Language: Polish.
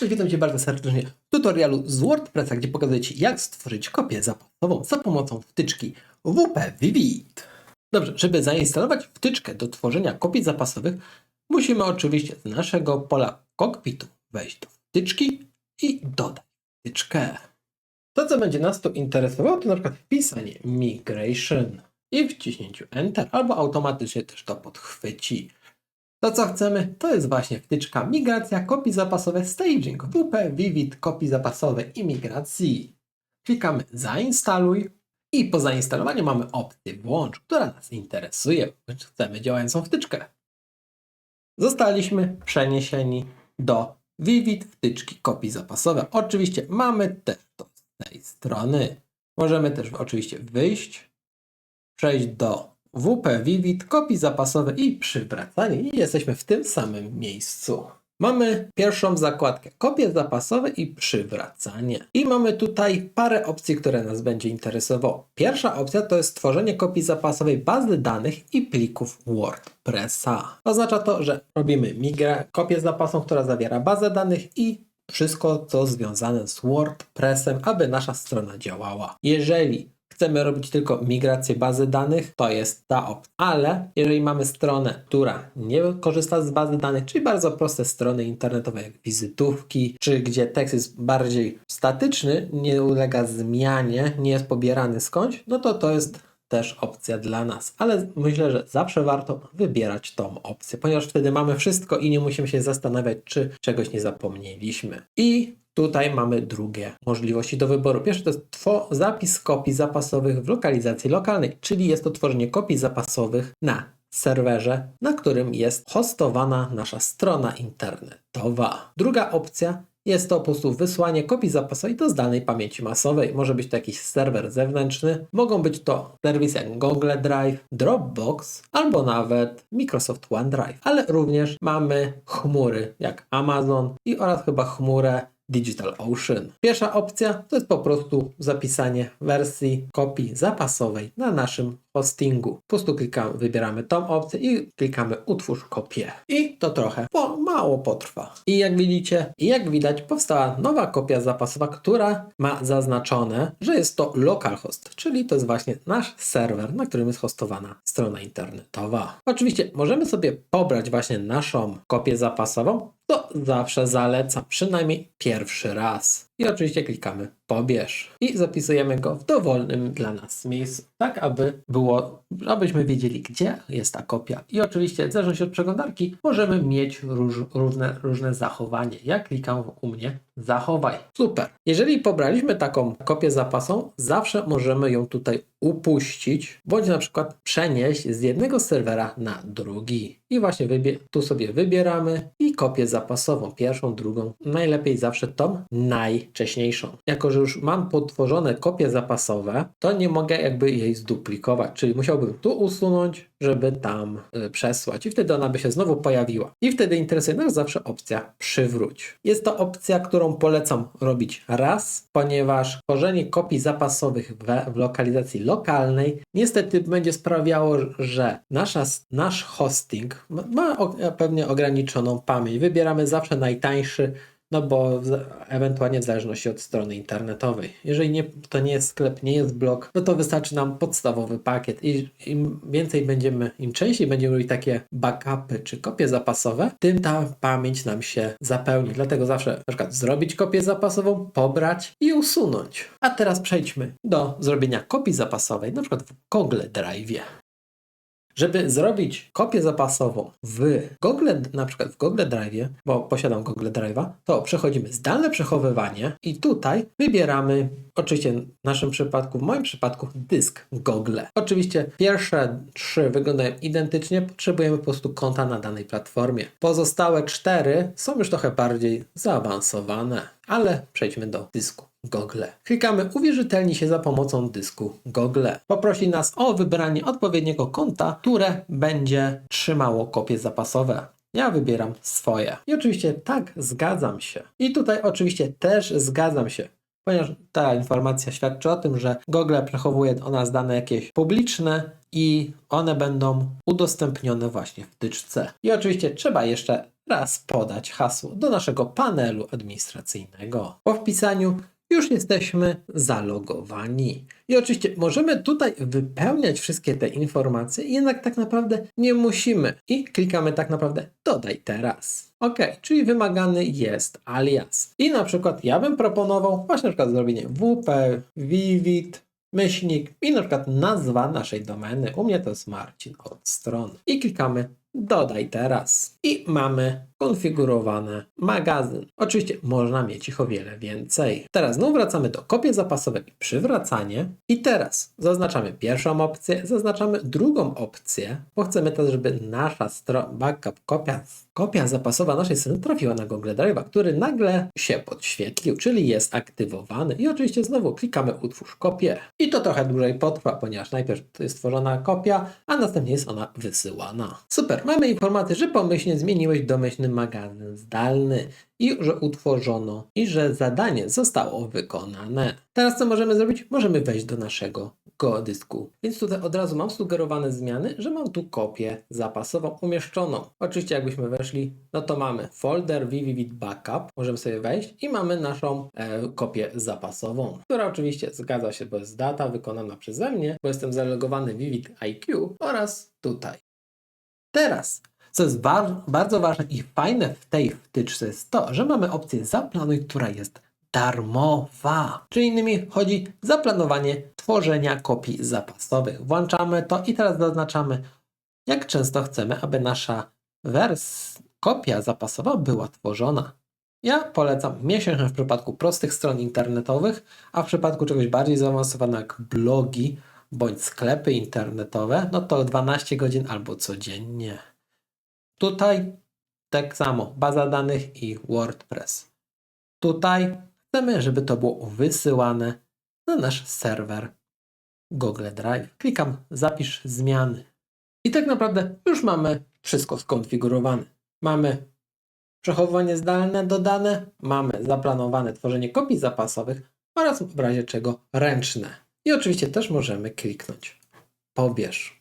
Cześć, witam Cię bardzo serdecznie w tutorialu z WordPressa, gdzie pokazuję Ci jak stworzyć kopię zapasową za pomocą wtyczki WP Vivid. Dobrze, żeby zainstalować wtyczkę do tworzenia kopii zapasowych, musimy oczywiście z naszego pola kokpitu wejść do wtyczki i dodać wtyczkę. To, co będzie nas tu interesowało, to na przykład wpisanie migration i wciśnięciu Enter, albo automatycznie też to podchwyci. To, co chcemy, to jest właśnie wtyczka migracja, kopii zapasowe, staging, WP, Vivid, kopii zapasowe i migracji. Klikamy zainstaluj i po zainstalowaniu mamy opcję włącz, która nas interesuje, bądź chcemy działającą wtyczkę. Zostaliśmy przeniesieni do Vivid wtyczki kopii zapasowe. Oczywiście mamy też to z tej strony. Możemy też oczywiście wyjść, przejść do WP Vivid, kopii zapasowe i przywracanie i jesteśmy w tym samym miejscu. Mamy pierwszą zakładkę kopie zapasowe i przywracanie. I mamy tutaj parę opcji, które nas będzie interesowało. Pierwsza opcja to jest stworzenie kopii zapasowej bazy danych i plików WordPressa. Oznacza to, że robimy migra kopię zapasową, która zawiera bazę danych i wszystko, co związane z WordPressem, aby nasza strona działała. Jeżeli chcemy robić tylko migrację bazy danych, to jest ta opcja. Ale jeżeli mamy stronę, która nie korzysta z bazy danych, czyli bardzo proste strony internetowe jak wizytówki, czy gdzie tekst jest bardziej statyczny, nie ulega zmianie, nie jest pobierany skądś, no to to jest też opcja dla nas. Ale myślę, że zawsze warto wybierać tą opcję, ponieważ wtedy mamy wszystko i nie musimy się zastanawiać, czy czegoś nie zapomnieliśmy. I Tutaj mamy drugie możliwości do wyboru. Pierwsze to jest zapis kopii zapasowych w lokalizacji lokalnej, czyli jest to tworzenie kopii zapasowych na serwerze, na którym jest hostowana nasza strona internetowa. Druga opcja jest to po prostu wysłanie kopii zapasowej do zdalnej pamięci masowej. Może być to jakiś serwer zewnętrzny, mogą być to serwisy jak Google Drive, Dropbox albo nawet Microsoft OneDrive, ale również mamy chmury jak Amazon i oraz chyba chmurę DigitalOcean. Pierwsza opcja to jest po prostu zapisanie wersji kopii zapasowej na naszym hostingu. Po prostu klikamy, wybieramy tą opcję i klikamy utwórz kopię. I to trochę po, mało potrwa. I jak widzicie, i jak widać, powstała nowa kopia zapasowa, która ma zaznaczone, że jest to localhost, czyli to jest właśnie nasz serwer, na którym jest hostowana strona internetowa. Oczywiście możemy sobie pobrać właśnie naszą kopię zapasową, to zawsze zalecam przynajmniej pierwszy raz. I oczywiście klikamy pobierz i zapisujemy go w dowolnym dla nas miejscu, tak aby było, abyśmy wiedzieli, gdzie jest ta kopia. I oczywiście, w od przeglądarki, możemy mieć róż, różne, zachowanie. Ja klikam u mnie zachowaj. Super. Jeżeli pobraliśmy taką kopię zapasową, zawsze możemy ją tutaj upuścić, bądź na przykład przenieść z jednego serwera na drugi. I właśnie tu sobie wybieramy i kopię zapasową, pierwszą, drugą, najlepiej zawsze tą najwcześniejszą. Jako, że już mam potworzone kopie zapasowe, to nie mogę jakby jej zduplikować, czyli musiałbym tu usunąć, żeby tam y, przesłać i wtedy ona by się znowu pojawiła. I wtedy interesuje nas zawsze opcja przywróć. Jest to opcja, którą polecam robić raz, ponieważ tworzenie kopii zapasowych we, w lokalizacji lokalnej niestety będzie sprawiało, że nasza, nasz hosting ma- ma o, pewnie ograniczoną pamięć. Wybieramy zawsze najtańszy, no bo ewentualnie w zależności od strony internetowej. Jeżeli nie, to nie jest sklep, nie jest blog, no to wystarczy nam podstawowy pakiet. I im więcej będziemy, im częściej będziemy robić takie backupy czy kopie zapasowe, tym ta pamięć nam się zapełni. Dlatego zawsze na przykład zrobić kopię zapasową, pobrać i usunąć. A teraz przejdźmy do zrobienia kopii zapasowej, na przykład w Google Drive. Żeby zrobić kopię zapasową w Google, na przykład w Google Drive, bo posiadam Google Drive'a, to przechodzimy zdalne przechowywanie i tutaj wybieramy, oczywiście w naszym przypadku, w moim przypadku dysk Google. Oczywiście pierwsze trzy wyglądają identycznie, potrzebujemy po prostu konta na danej platformie. Pozostałe cztery są już trochę bardziej zaawansowane, ale przejdźmy do dysku. Google. Klikamy uwierzytelnij się za pomocą dysku Google. Poprosi nas o wybranie odpowiedniego konta, które będzie trzymało kopie zapasowe. Ja wybieram swoje. I oczywiście tak, zgadzam się. I tutaj oczywiście też zgadzam się. Ponieważ ta informacja świadczy o tym, że Google przechowuje o nas dane jakieś publiczne i one będą udostępnione właśnie w wtyczce. I oczywiście trzeba jeszcze raz podać hasło do naszego panelu administracyjnego. Po wpisaniu już jesteśmy zalogowani. I oczywiście możemy tutaj wypełniać wszystkie te informacje, jednak tak naprawdę nie musimy. I klikamy tak naprawdę dodaj teraz. Ok, czyli wymagany jest alias. I na przykład ja bym proponował właśnie na przykład zrobienie WP, Vivid, myślnik i na przykład nazwa naszej domeny. U mnie to jest Marcin od strony. I klikamy dodaj teraz. I mamy konfigurowane magazyn. Oczywiście można mieć ich o wiele więcej. Teraz znowu wracamy do kopii zapasowe i przywracanie. I teraz zaznaczamy pierwszą opcję, zaznaczamy drugą opcję, bo chcemy też, żeby nasza strona, backup, kopia, kopia zapasowa naszej strony trafiła na Google Drive'a, który nagle się podświetlił, czyli jest aktywowany. I oczywiście znowu klikamy utwórz kopię. I to trochę dłużej potrwa, ponieważ najpierw jest tworzona kopia, a następnie jest ona wysyłana. Super, mamy informację, że pomyślnie zmieniłeś domyślny magazyn zdalny i że utworzono i że zadanie zostało wykonane. Teraz co możemy zrobić? Możemy wejść do naszego go dysku. Więc tutaj od razu mam sugerowane zmiany, że mam tu kopię zapasową umieszczoną. Oczywiście jakbyśmy weszli, no to mamy folder Vivid Backup, możemy sobie wejść i mamy naszą e, kopię zapasową, która oczywiście zgadza się, bo jest data wykonana przeze mnie, bo jestem zalogowany Vivid IQ oraz tutaj. Teraz co jest bardzo ważne i fajne w tej wtyczce jest to, że mamy opcję zaplanuj, która jest darmowa. Czyli innymi chodzi zaplanowanie tworzenia kopii zapasowych. Włączamy to i teraz zaznaczamy, jak często chcemy, aby nasza wers kopia zapasowa była tworzona. Ja polecam miesięcznie w przypadku prostych stron internetowych, a w przypadku czegoś bardziej zaawansowanego jak blogi bądź sklepy internetowe, no to 12 godzin albo codziennie. Tutaj tak samo, baza danych i WordPress. Tutaj chcemy, żeby to było wysyłane na nasz serwer Google Drive. Klikam zapisz zmiany. I tak naprawdę już mamy wszystko skonfigurowane. Mamy przechowywanie zdalne dodane, mamy zaplanowane tworzenie kopii zapasowych oraz w razie czego ręczne. I oczywiście też możemy kliknąć pobierz.